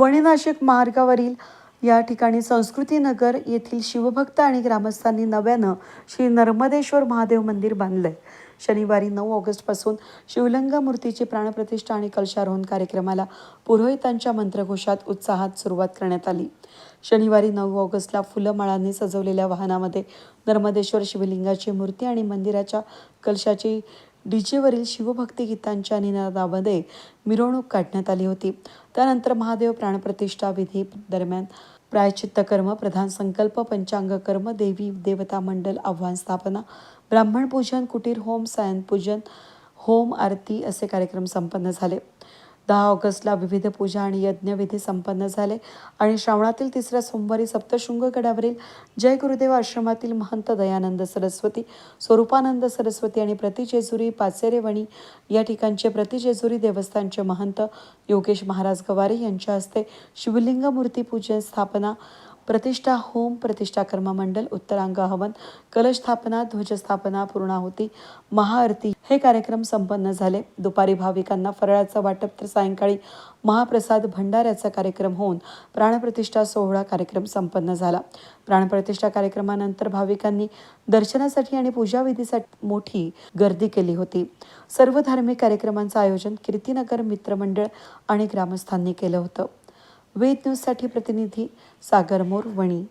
वणी नाशिक मार्गावरील या ठिकाणी संस्कृतीनगर येथील शिवभक्त आणि ग्रामस्थांनी नव्यानं श्री नर्मदेश्वर महादेव मंदिर बांधलंय. शनिवारी नऊ ऑगस्टपासून शिवलिंग मूर्तीची प्राणप्रतिष्ठा आणि कलशारोहण कार्यक्रमाला पुरोहितांच्या मंत्रघोषात उत्साहात सुरुवात करण्यात आली. शनिवारी नऊ ऑगस्टला फुलमाळांनी सजवलेल्या वाहनामध्ये नर्मदेश्वर शिवलिंगाची मूर्ती आणि मंदिराच्या कलशाची डीजेवरील शिवभक्ती गीतांच्या निनादामध्ये मिरवणूक काढण्यात आली होती. त्यानंतर महादेव प्राणप्रतिष्ठा विधी दरम्यान प्रायचित्त कर्म प्रधान संकल्प पंचांग कर्म देवी देवता मंडल आव्हान स्थापना ब्राह्मण पूजन कुटीर होम सायन पूजन होम आरती असे कार्यक्रम संपन्न झाले. दहा ऑगस्टला विविध पूजा आणि यज्ञविधी संपन्न झाले. आणि श्रावणातील तिसऱ्या सोमवारी सप्तशृंग गडावरील जय गुरुदेव आश्रमातील महंत दयानंद सरस्वती स्वरूपानंद सरस्वती आणि प्रतिजेजुरी पाचेरेवणी या ठिकाणचे प्रतिजेजुरी देवस्थानचे महंत योगेश महाराज गवारे यांच्या हस्ते शिवलिंग मूर्ती पूजन स्थापना प्रतिष्ठा होम प्रतिष्ठा कर्म मंडल उत्तरांग हवन कलश स्थापना ध्वजस्थापना पूर्णाहुती महाआरती. हे कार्यक्रम संपन्न झाले. दुपारी भाविकांना फराळाचं वाटप तर सायंकाळी महाप्रसाद भंडाऱ्याचा कार्यक्रम होऊन प्राणप्रतिष्ठा सोहळा कार्यक्रम संपन्न झाला. प्राणप्रतिष्ठा कार्यक्रमानंतर भाविकांनी दर्शनासाठी आणि पूजाविधीसाठी मोठी गर्दी केली होती. सर्व धार्मिक कार्यक्रमांचं आयोजन कीर्तीनगर मित्रमंडळ आणि ग्रामस्थांनी केलं होतं. वेद न्यूजसाठी प्रतिनिधी सागर मोर वणी.